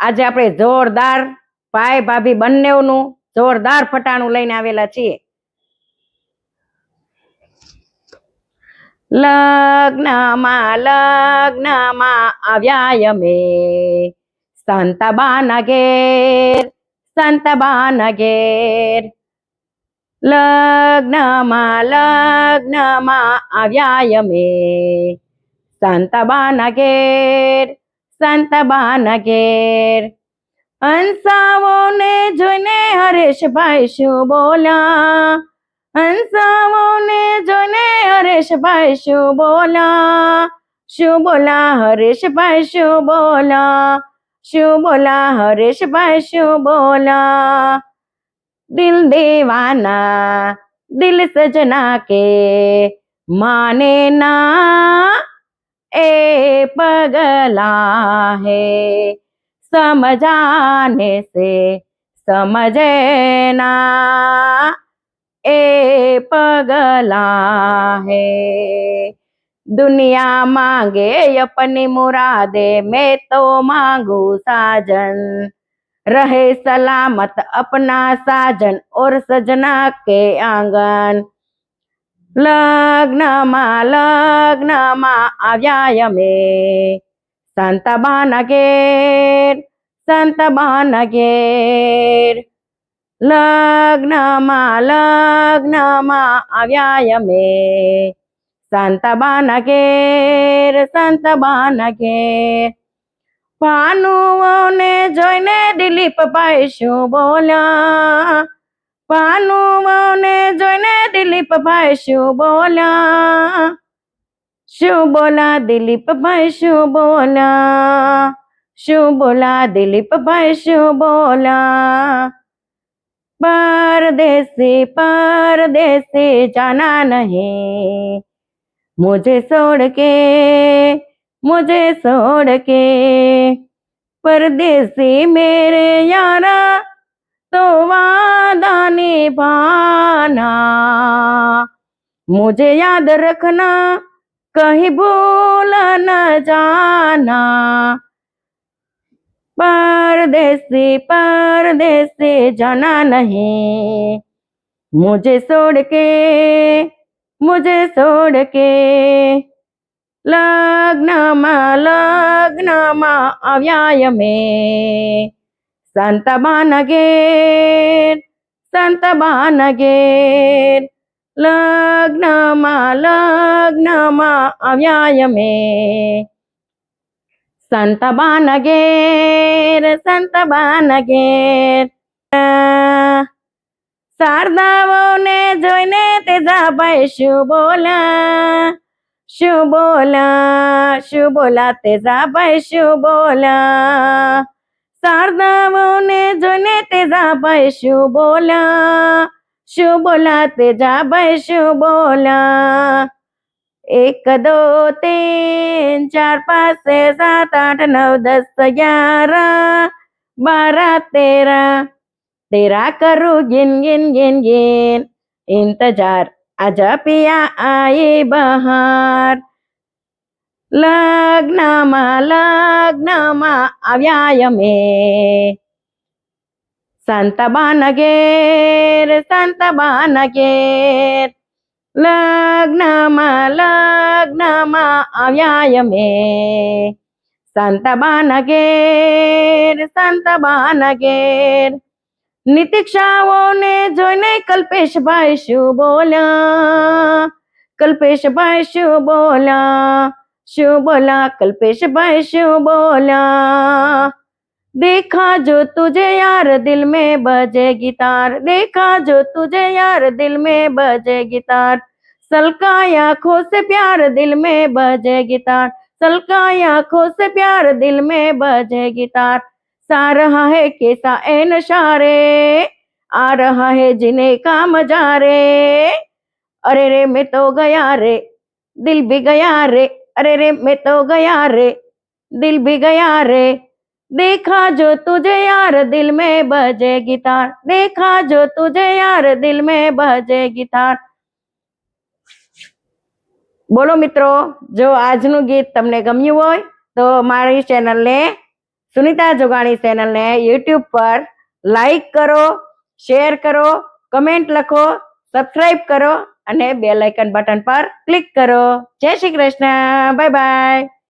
આજે આપણે જોરદાર ભાઈ ભાભી બંનેનું જોરદાર ફટાણું લઈને આવેલા છીએ. લગ્નમાં લગ્નમાં આવ્યા અમે. શાંતાબાના ઘેર શાંતાબાના ઘેર. લગ્નમાં લગ્નમાં આવ્યા અમે. શાંતાબાના ઘેર સંત બાનગેર હંસાઓને જોઈને હરેશભાઈ શું બોલા હંસાઓને જોઈને હરેશભાઈ શું બોલા શું બોલા હરેશભાઈ શું બોલા શું બોલા હરેશભાઈ શું બોલા દિલ દેવાના દિલ સજના કે માને ના ए पगला है, समझाने से समझे ना ए पगला है, दुनिया मांगे अपनी मुरादे मैं तो मांगू साजन। रहे सलामत अपना साजन और सजना के आँगन। લગ્નમાં લગ્નમાં આવ્યા અમે શાંતાબાના ઘેર શાંતાબાના ઘેર લગ્નમાં લગ્નમાં આવ્યા અમે શાંતાબાના ઘેર શાંતાબાના ઘેર ભાનુઓને જોઈને દિલીપભાઈ શું બોલ્યા ભાનુઓને જોઈને દિલીપભાઈ શું બોલ્યા શું બોલા દિલીપભાઈ શું બોલા શું બોલા દિલીપભાઈ શું બોલા परदेसी परदेसी जाना नहीं मुझे छोड़ के मुझे छोड़ के परदेसी मेरे यारा तो वादा निभाना मुझे याद रखना कहीं भूल न जाना परदेसी परदेसी जाना नहीं मुझे छोड़ के मुझे छोड़ के લગ્નમાં લગ્નમાં આવ્યા અમે શાંતાબાના ઘેર શાંતાબાના ઘેર લગ્નમાં લગ્નમાં આવ્યા અમે શાંતાબાના ઘેર શાંતાબાના ઘેર શારદાઓને જોઈને તેજાભાઈ શું બોલા શું બોલા શું બોલા તેજાભાઈ શું બોલા શારદાઓને જોઈને તેજાભાઈ શું બોલા શું બોલા તેજાભાઈ શું બોલા એક દો तीन चार पाँच छः सात आठ नौ दस ग्यारह बारह तेरह तेरा करूँ गिन गिन गिन गिन इंतजार आजा पिया आई बहार લગ્નમાં લગ્નમાં આવ્યા અમે શાંતાબાના ઘેર શાંતાબાના ઘેર લગ્નમાં લગ્નમાં આવ્યા અમે શાંતાબાના ઘેર શાંતાબાના ઘેર નિતિક્ષાઓને જોઈને કલ્પેશભાઈ શું બોલ્યા કલ્પેશભાઈ શું બોલ્યા શું બોલા કલ્પેશભાઈ શું બોલા देखा जो तुझे यार दिल में बजे गिटार देखा जो तुझे यार दिल में बजे गिटार सलकाई आंखों से प्यार दिल में बजे गिटार सलकाई आंखों से प्यार दिल में बजे गिटार सा रहा है कैसा ए नशारे आ रहा है जिन्हें का मजा रे अरे रे मैं तो गया रे दिल भी गया रे अरे रे मैं तो गया रे दिल भी गया रे देखा जो तुझे यार दिल में बजे गिटार देखा जो तुझे यार दिल में बजे गिटार બોલો મિત્રો જો આજનું ગીત તમને ગમ્યું હોય તો મારી ચેનલને સુનિતા જોગાણી ચેનલને યુટ્યુબ પર લાઈક કરો શેર કરો કમેન્ટ લખો સબસ્ક્રાઇબ કરો અને બેલ આઇકન બટન પર ક્લિક કરો. જય શ્રી કૃષ્ણ. Bye bye.